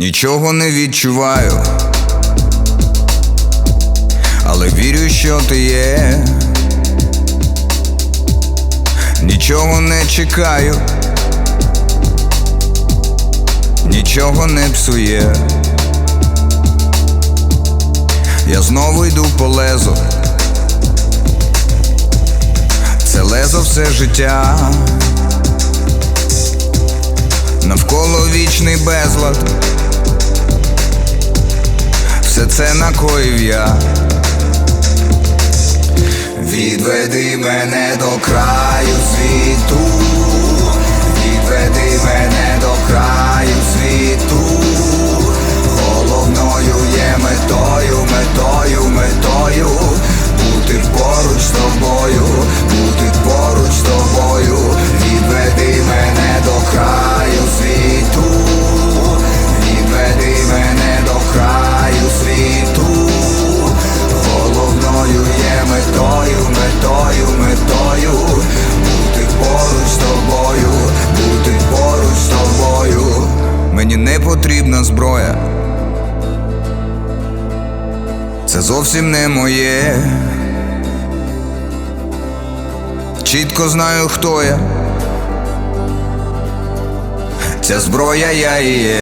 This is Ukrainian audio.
Нічого не відчуваю, але вірю, що ти є. Нічого не чекаю, нічого не псує. Я знову йду по лезу. Це лезо все життя. Навколо вічний безлад. Це накоїв я. Відведи мене до краю Мені не потрібна зброя. Це зовсім не моє. Чітко знаю, хто я. Ця зброя я і є.